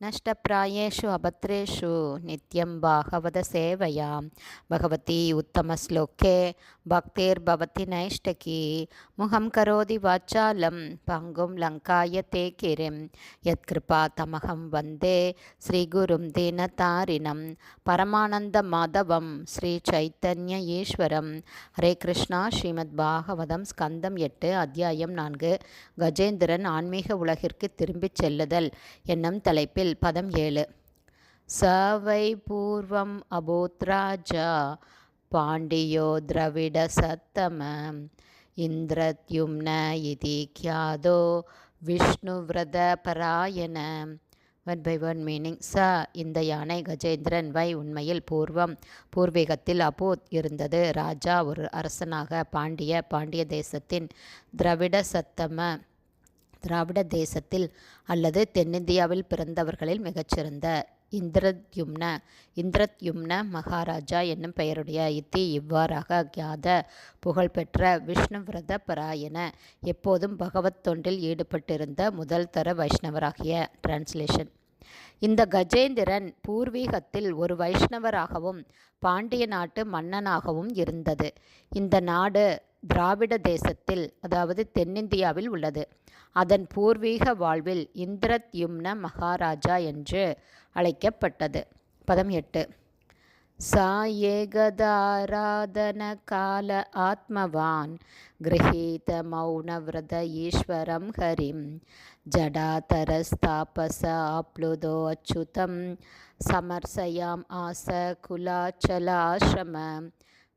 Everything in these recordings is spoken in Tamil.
नष्टप्रायेषु अभद्रेषु नित्यं भागवतसेवयां भगवती उत्तमश्लोके भक्तिर्भवति नैष्टकी मुहं करोति वाचालं पङ्गुं लङ्काय ते गिरिं यत्कृपातमहं वन्दे श्रीगुरुं दीनतारिणं परमानन्दमाधवं श्रीचैतन्य ஈஸ்வரம் ஹரே கிருஷ்ணா ஸ்ரீமத் பாகவதம் ஸ்கந்தம் எட்டு அத்தியாயம் நான்கு கஜேந்திரன் ஆன்மீக உலகிற்கு திரும்பிச் செல்லுதல் என்னும் தலைப்பில் பதம் ஏழு. சவை பூர்வம் அபோத்ராஜா பாண்டியோ திரவிட சத்தம இந்திரத்யும்ன இதி கியாதோ விஷ்ணுவிரத பராயண. ஒன் பை ஒன் மீனிங் ச இந்த யானை கஜேந்திரன் வை உண்மையில் பூர்வம் பூர்வீகத்தில் அபோத் இருந்தது. ராஜா ஒரு அரசனாக பாண்டிய பாண்டிய தேசத்தின் திரவிட சத்தம. திராவிட தேசத்தில் அல்லது தென்னிந்தியாவில் பிறந்தவர்களில் மிகச்சிறந்த இந்திரத்யும்ன. இந்திரத்யும்ன மகாராஜா என்னும் பெயருடைய இத்தி இவ்வாறாக கியாத புகழ்பெற்ற விஷ்ணுவிரத பராயண. எப்போதும் பகவத் தொண்டில் ஈடுபட்டிருந்த முதல் தர வைஷ்ணவராகிய டிரான்ஸ்லேஷன். இந்த கஜேந்திரன் பூர்வீகத்தில் ஒரு வைஷ்ணவராகவும் பாண்டிய நாட்டு மன்னனாகவும் இருந்தது. இந்த நாடு திராவிட தேசத்தில் அதாவது தென்னிந்தியாவில் உள்ளது. அதன் பூர்வீக வாழ்வில் இந்திரத்யும்ன மகாராஜா என்று அழைக்கப்பட்டது. பதம் எட்டு. சா ஏகதாராதன கால ஆத்மவான் கிரகீத மௌனவிரத ஈஸ்வரம் ஹரிம் ஜடாதரஸ்தாபச ஆப்ளுதோ அச்சுதம் சமர்சயாம் ஆச குலாச்சலாசிரம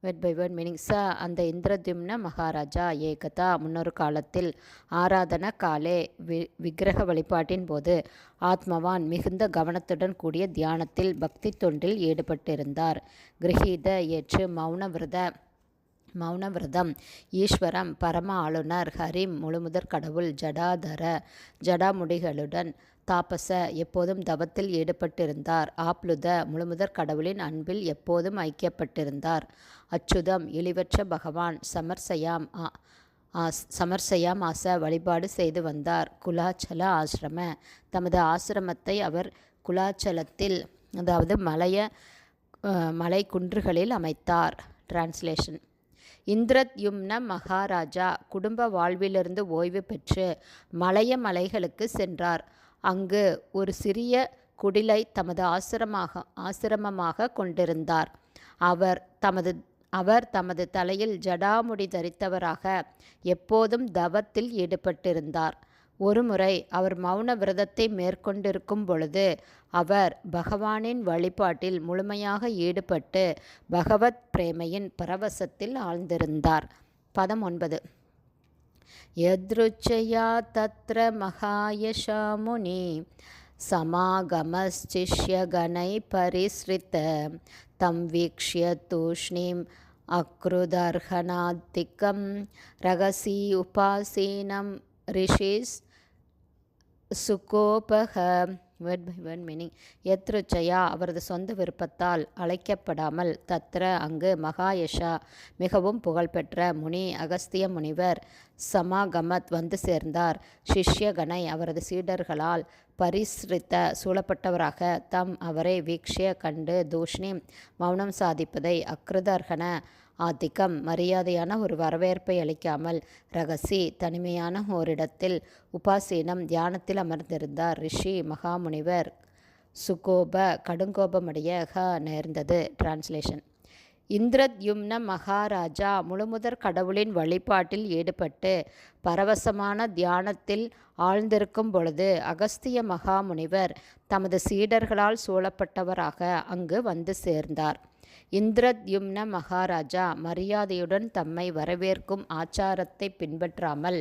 வெட் பை வேர்ட் மீனிங் ச அந்த இந்திரத்யும்ன மகாராஜா ஏகதா முன்னொரு காலத்தில் ஆராதன காலே வி விக்கிரக வழிபாட்டின் போது ஆத்மவான் மிகுந்த கவனத்துடன் கூடிய தியானத்தில் பக்தி தொண்டில் ஈடுபட்டிருந்தார். கிரகீத ஏற்று மௌன விரத மௌனவிரதம். ஈஸ்வரம் பரம ஆளுநர் ஹரிம் முழுமுதற் கடவுள் ஜடாதர ஜடாமுடிகளுடன் தாபச எப்போதும் தவத்தில் ஈடுபட்டிருந்தார். ஆப்ளுத முழுமுதற் கடவுளின் அன்பில் எப்போதும் ஐக்கியப்பட்டிருந்தார். அச்சுதம் இழிவற்ற பகவான் சமர்சயாம் ஆஸ் சமர்சயாம் ஆச வழிபாடு செய்து வந்தார். குலாச்சல ஆசிரம தமது ஆசிரமத்தை அவர் குலாச்சலத்தில் அதாவது மலைய மலை குன்றுகளில் அமைத்தார். டிரான்ஸ்லேஷன் இந்திரத்யும்ன மகாராஜா குடும்ப வாழ்விலிருந்து ஓய்வு பெற்று மலைய மலைகளுக்கு சென்றார். அங்கு ஒரு சிறிய குடிலை தமது ஆசிரமாக ஆசிரமமாக கொண்டிருந்தார். அவர் தமது அவர் தமது தலையில் ஜடாமுடி தரித்தவராக எப்போதும் தவத்தில் ஈடுபட்டிருந்தார். ஒருமுறை அவர் மௌன விரதத்தை மேற்கொண்டிருக்கும் பொழுது அவர் பகவானின் வழிபாட்டில் முழுமையாக ஈடுபட்டு பகவத் பிரேமையின் பரவசத்தில் ஆழ்ந்திருந்தார் பதம் ஒன்பது यदृच्छया तत्र महायशामुनि समागमश्चिष्यगणैः परिसृत तं वीक्ष्य तूष्णीम् अकृदर्हणादिकं रगसी उपासीनं ரிஷிஸ் சுகோபக வேர்ட் பை வேர்ட் மீனிங் எத்ருச்சயா அவரது சொந்த விருப்பத்தால் அழைக்கப்படாமல் தத்ர அங்கு மகாயஷா மிகவும் புகழ்பெற்ற முனி அகஸ்திய முனிவர் சமாகமத் வந்து சேர்ந்தார். சிஷ்யகனை அவரது சீடர்களால் பரிசிரித்த சூழப்பட்டவராக தம் அவரை வீக்ஷிய கண்டு தூஷ்ணி மௌனம் சாதிப்பதை அக்ருதர்கன ஆதிக்கம் மரியாதையான ஒரு வரவேற்பை அளிக்காமல் ரகசி தனிமையான ஓரிடத்தில் உபாசீனம் தியானத்தில் அமர்ந்திருந்தார். ரிஷி மகாமுனிவர் சுகோப கடுங்கோபமடைய ஹ நேர்ந்தது. டிரான்ஸ்லேஷன் இந்திரத்யும்ன மகாராஜா முழுமுதற் கடவுளின் வழிபாட்டில் ஈடுபட்டு பரவசமான தியானத்தில் ஆழ்ந்திருக்கும் பொழுது அகஸ்திய மகாமுனிவர் தமது சீடர்களால் சூழப்பட்டவராக அங்கு வந்து சேர்ந்தார். இந்திரத்யும்ன மகாராஜா மரியாதையுடன் தம்மை வரவேற்கும் ஆச்சாரத்தை பின்பற்றாமல்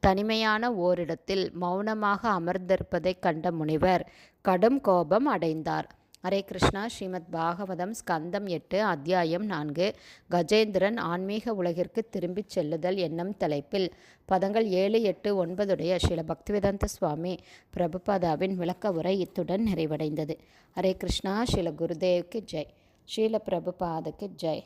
தனிமையான ஓரிடத்தில் மௌனமாக அமர்ந்திருப்பதைக் கண்ட முனிவர் கடும் கோபம் அடைந்தார். ஹரே கிருஷ்ணா ஸ்ரீமத் பாகவதம் ஸ்கந்தம் எட்டு அத்தியாயம் நான்கு. கஜேந்திரன் ஆன்மீக உலகிற்கு திரும்பிச் செல்லுதல் என்னும் தலைப்பில் பதங்கள் ஏழு எட்டு ஒன்பதுடைய ஸ்ரீல பக்திவேதாந்த சுவாமி பிரபுபாதாவின் விளக்க உரை இத்துடன் நிறைவடைந்தது. ஹரே கிருஷ்ணா ஸ்ரீல குருதேவ்க்கு ஜெய். ஸ்ரீல பிரபுபாதுக்கு ஜெய்